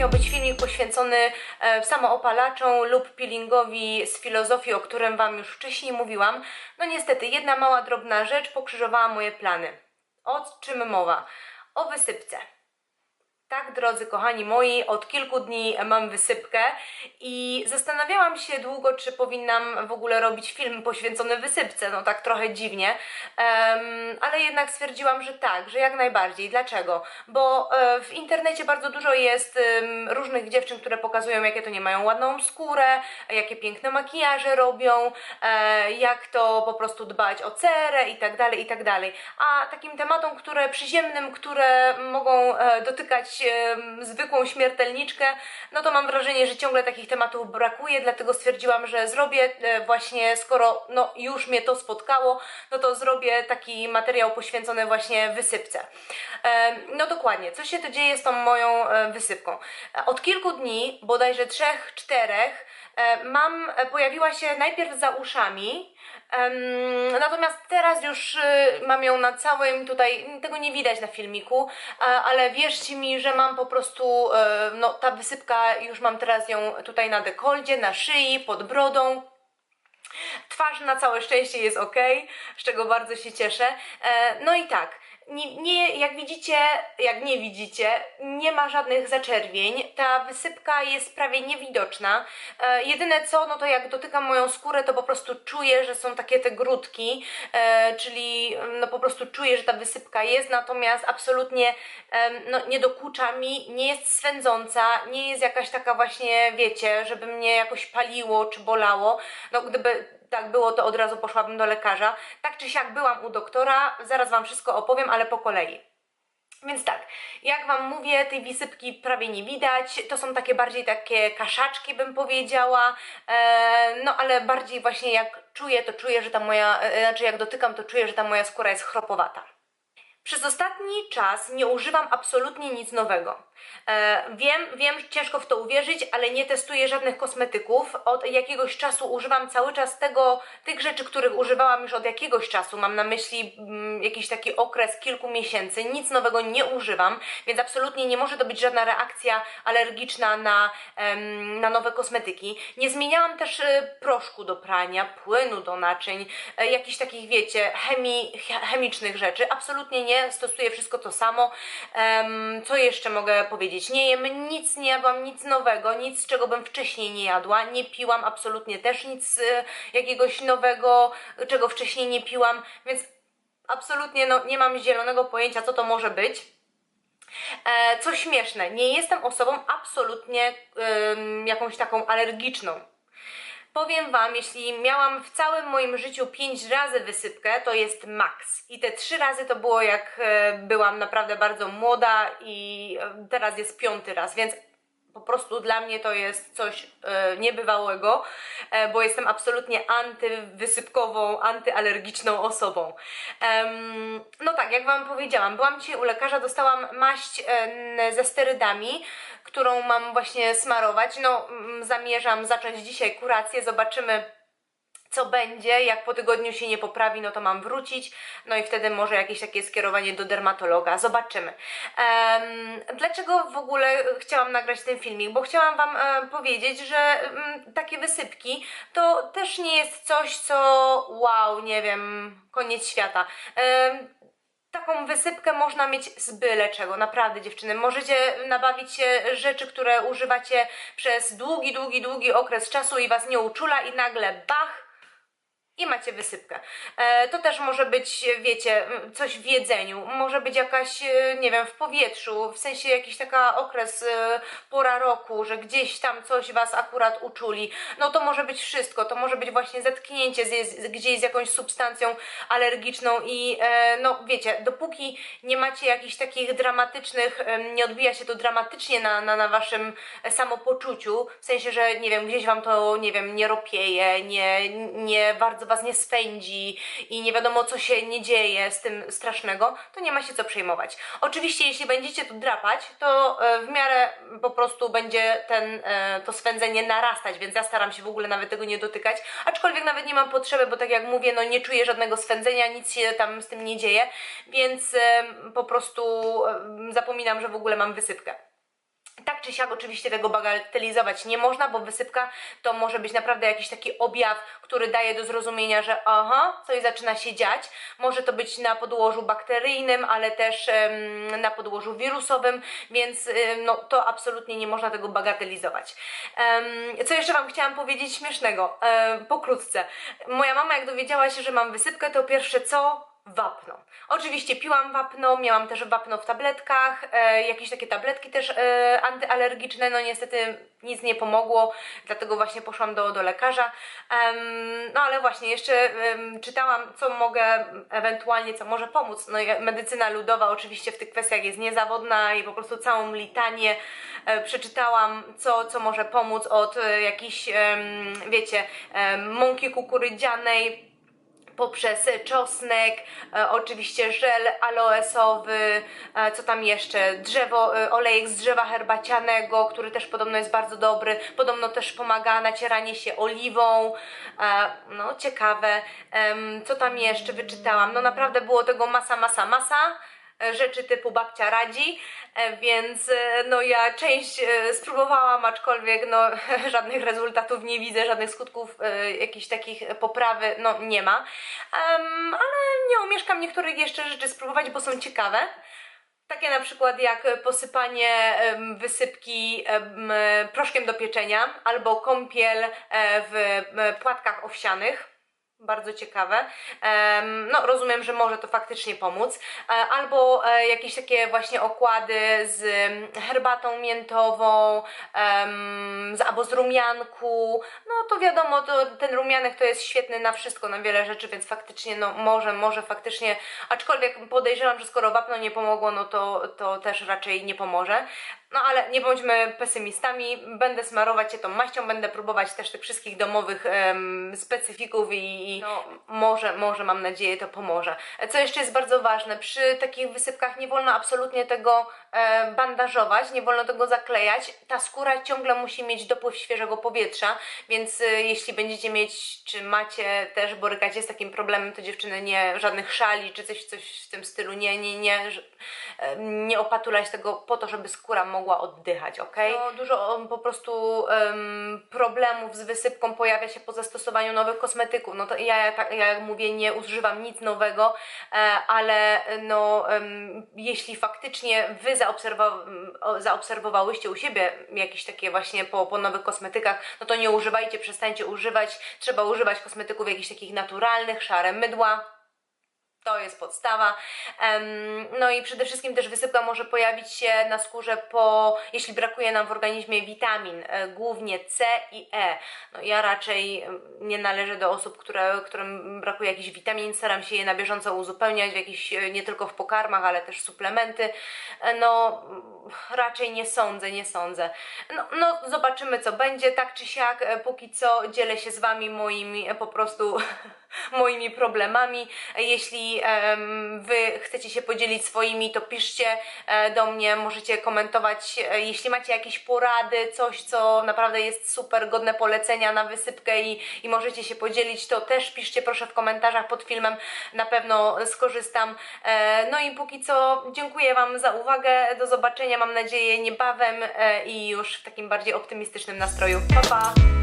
miał być filmik poświęcony e, samoopalaczom lub peelingowi z filozofii, o którym Wam już wcześniej mówiłam. No niestety, jedna mała drobna rzecz pokrzyżowała moje plany. O czym mowa? O wysypce. Tak, drodzy kochani moi, od kilku dni mam wysypkę i zastanawiałam się długo, czy powinnam w ogóle robić film poświęcony wysypce, no tak trochę dziwnie, Em, ale jednak stwierdziłam, że tak, że jak najbardziej. Dlaczego? Bo e, w internecie bardzo dużo jest różnych dziewczyn, które pokazują, jakie to nie mają ładną skórę, jakie piękne makijaże robią, e, jak to po prostu dbać o cerę i tak dalej, i tak dalej. A takim tematom, które przyziemnym, które mogą e, zwykłą śmiertelniczkę, no to mam wrażenie, że ciągle takich tematów brakuje, dlatego stwierdziłam, że zrobię e, właśnie, skoro no, już mnie to spotkało, no to zrobię taki materiał poświęcony właśnie wysypce. E, No dokładnie, co się to dzieje z tą moją e, wysypką? Od kilku dni, bodajże trzech, czterech, e, mam, e, pojawiła się najpierw za uszami, natomiast teraz już e, mam ją na całym tutaj, tego nie widać na filmiku, ale wierzcie mi, że mam po prostu, e, no ta wysypka, już mam teraz ją tutaj na dekoldzie, na szyi, pod brodą, Twarz na całe szczęście jest ok, z czego bardzo się cieszę. E, no i tak, nie, nie, jak widzicie, jak nie widzicie, nie ma żadnych zaczerwień. Ta wysypka jest prawie niewidoczna. E, jedyne co, no to jak dotykam moją skórę, to po prostu czuję, że są takie te grudki, e, czyli no po prostu czuję, że ta wysypka jest, natomiast absolutnie em, no, nie dokucza mi, nie jest swędząca, nie jest jakaś taka właśnie, wiecie, żeby mnie jakoś paliło czy bolało. No gdyby tak było, to od razu poszłabym do lekarza. Tak czy siak byłam u doktora, zaraz Wam wszystko opowiem, ale po kolei. Więc tak, jak Wam mówię, tej wysypki prawie nie widać. To są takie bardziej takie kaszaczki, bym powiedziała. E, no ale bardziej właśnie jak czuję, to czuję, że ta moja, e, znaczy jak dotykam, to czuję, że ta moja skóra jest chropowata. Przez ostatni czas nie używam absolutnie nic nowego. E, wiem, wiem, ciężko w to uwierzyć, ale nie testuję żadnych kosmetyków. Od jakiegoś czasu używam cały czas tego, tych rzeczy, których używałam już od jakiegoś czasu. Mam na myśli mm, jakiś taki okres kilku miesięcy. Nic nowego nie używam, więc absolutnie nie może to być żadna reakcja alergiczna na, em, na nowe kosmetyki. Nie zmieniałam też e, proszku do prania, płynu do naczyń, e, jakichś takich, wiecie, chemii, che- chemicznych rzeczy. Absolutnie nie, stosuję wszystko to samo. Co jeszcze mogę powiedzieć? Nie jem nic, nie jadłam nic nowego, nic czego bym wcześniej nie jadła. Nie piłam absolutnie też nic e, jakiegoś nowego, czego wcześniej nie piłam, więc absolutnie no, nie mam zielonego pojęcia, co to może być. E, co śmieszne, nie jestem osobą absolutnie ym, jakąś taką alergiczną. Powiem Wam, jeśli miałam w całym moim życiu 5 razy wysypkę, to jest maks. I te 3 razy to było jak e, byłam naprawdę bardzo młoda i e, teraz jest piąty raz, więc po prostu dla mnie to jest coś e, niebywałego, e, bo jestem absolutnie antywysypkową, antyalergiczną osobą. Em, no tak, jak Wam powiedziałam, byłam dzisiaj u lekarza, dostałam maść e, ze sterydami, którą mam właśnie smarować. No, zamierzam zacząć dzisiaj kurację, zobaczymy co będzie, jak po tygodniu się nie poprawi, no to mam wrócić, no i wtedy może jakieś takie skierowanie do dermatologa, zobaczymy. Em, dlaczego w ogóle chciałam nagrać ten filmik? Bo chciałam Wam e, powiedzieć, że mm, takie wysypki to też nie jest coś, co wow, nie wiem, koniec świata. Em, Taką wysypkę można mieć z byle czego, naprawdę dziewczyny. Możecie nabawić się rzeczy, które używacie przez długi, długi, długi okres czasu i was nie uczula i nagle bach, i macie wysypkę. E, to też może być, wiecie, coś w jedzeniu, może być jakaś, e, nie wiem, w powietrzu, w sensie jakiś taka okres, e, pora roku, że gdzieś tam coś was akurat uczuli. No to może być wszystko, to może być właśnie zetknięcie z, gdzieś z jakąś substancją alergiczną i no wiecie, dopóki nie macie jakichś takich dramatycznych, nie odbija się to dramatycznie na, na, na waszym samopoczuciu, w sensie, że nie wiem, gdzieś wam to, nie wiem, nie ropieje, nie, nie bardzo was nie swędzi i nie wiadomo co się nie dzieje z tym strasznego, to nie ma się co przejmować. Oczywiście jeśli będziecie tu drapać, to e, w miarę po prostu będzie ten, e, to swędzenie narastać, więc ja staram się w ogóle nawet tego nie dotykać, aczkolwiek nawet nie mam potrzeby, bo tak jak mówię, no nie czuję żadnego swędzenia, nic się tam z tym nie dzieje, więc e, po prostu zapominam, że w ogóle mam wysypkę. Tak czy siak oczywiście tego bagatelizować nie można, bo wysypka to może być naprawdę jakiś taki objaw, który daje do zrozumienia, że aha, coś zaczyna się dziać. Może to być na podłożu bakteryjnym, ale też em, na podłożu wirusowym, więc em, no, to absolutnie nie można tego bagatelizować. Em, co jeszcze Wam chciałam powiedzieć śmiesznego, pokrótce. Moja mama jak dowiedziała się, że mam wysypkę, to pierwsze co? Wapno. Oczywiście piłam wapno, miałam też wapno w tabletkach, e, jakieś takie tabletki też e, antyalergiczne, no niestety nic nie pomogło, dlatego właśnie poszłam do, do lekarza. Em, no ale właśnie jeszcze czytałam, co mogę ewentualnie, co może pomóc. No medycyna ludowa oczywiście w tych kwestiach jest niezawodna i po prostu całą litanię e, przeczytałam, co, co może pomóc od e, jakichś, em, wiecie, em, mąki kukurydzianej, poprzez czosnek, e, oczywiście żel aloesowy, e, co tam jeszcze, drzewo, e, olejek z drzewa herbacianego, który też podobno jest bardzo dobry, podobno też pomaga nacieranie się oliwą, no ciekawe, co tam jeszcze wyczytałam, no naprawdę było tego masa, masa, masa, rzeczy typu babcia radzi, e, więc e, no ja część e, spróbowałam, aczkolwiek no żadnych rezultatów nie widzę, żadnych skutków e, jakichś takich poprawy, no nie ma. Em, ale nie omieszkam niektórych jeszcze rzeczy spróbować, bo są ciekawe. Takie na przykład jak posypanie wysypki em, proszkiem do pieczenia albo kąpiel e, w płatkach owsianych. Bardzo ciekawe. No, rozumiem, że może to faktycznie pomóc. E, Albo e, jakieś takie właśnie okłady z em, herbatą miętową, albo z rumianku. No to wiadomo, to, ten rumianek to jest świetny na wszystko, na wiele rzeczy, więc faktycznie, no może, może faktycznie, aczkolwiek podejrzewam, że skoro wapno nie pomogło, no to, to też raczej nie pomoże. No ale nie bądźmy pesymistami, będę smarować się tą maścią, będę próbować też tych wszystkich domowych em, specyfików i, i no, może, może mam nadzieję to pomoże. Co jeszcze jest bardzo ważne, przy takich wysypkach nie wolno absolutnie tego e, bandażować, nie wolno tego zaklejać. Ta skóra ciągle musi mieć dopływ świeżego powietrza, więc e, jeśli będziecie mieć, czy macie też, borykacie z takim problemem, to dziewczyny nie, żadnych szali, czy coś, coś w tym stylu, nie, nie, nie, e, nie opatulać tego po to, żeby skóra mogła oddychać, ok? No, dużo um, po prostu em, problemów z wysypką pojawia się po zastosowaniu nowych kosmetyków. No to ja, tak, ja jak mówię, nie używam nic nowego, e, ale no, em, jeśli faktycznie wy zaobserwa- zaobserwowałyście u siebie jakieś takie właśnie po, po nowych kosmetykach, no to nie używajcie, przestańcie używać. Trzeba używać kosmetyków jakichś takich naturalnych, szare mydła. To jest podstawa. No i przede wszystkim też wysypka może pojawić się na skórze po, jeśli brakuje nam w organizmie witamin, e, głównie C i E. No ja raczej nie należę do osób, które, którym brakuje jakichś witamin, staram się je na bieżąco uzupełniać, w e, nie tylko w pokarmach, ale też suplementy. E, No raczej nie sądzę, nie sądzę. No, no zobaczymy co będzie, tak czy siak, póki co dzielę się z Wami moimi po prostu moimi problemami. Jeśli Wy chcecie się podzielić swoimi, to piszcie e, do mnie, możecie komentować. E, jeśli macie jakieś porady, coś, co naprawdę jest super, godne polecenia na wysypkę i, i możecie się podzielić, to też piszcie proszę w komentarzach pod filmem, na pewno skorzystam. E, no i póki co dziękuję Wam za uwagę, do zobaczenia mam nadzieję niebawem i już w takim bardziej optymistycznym nastroju. Pa, pa!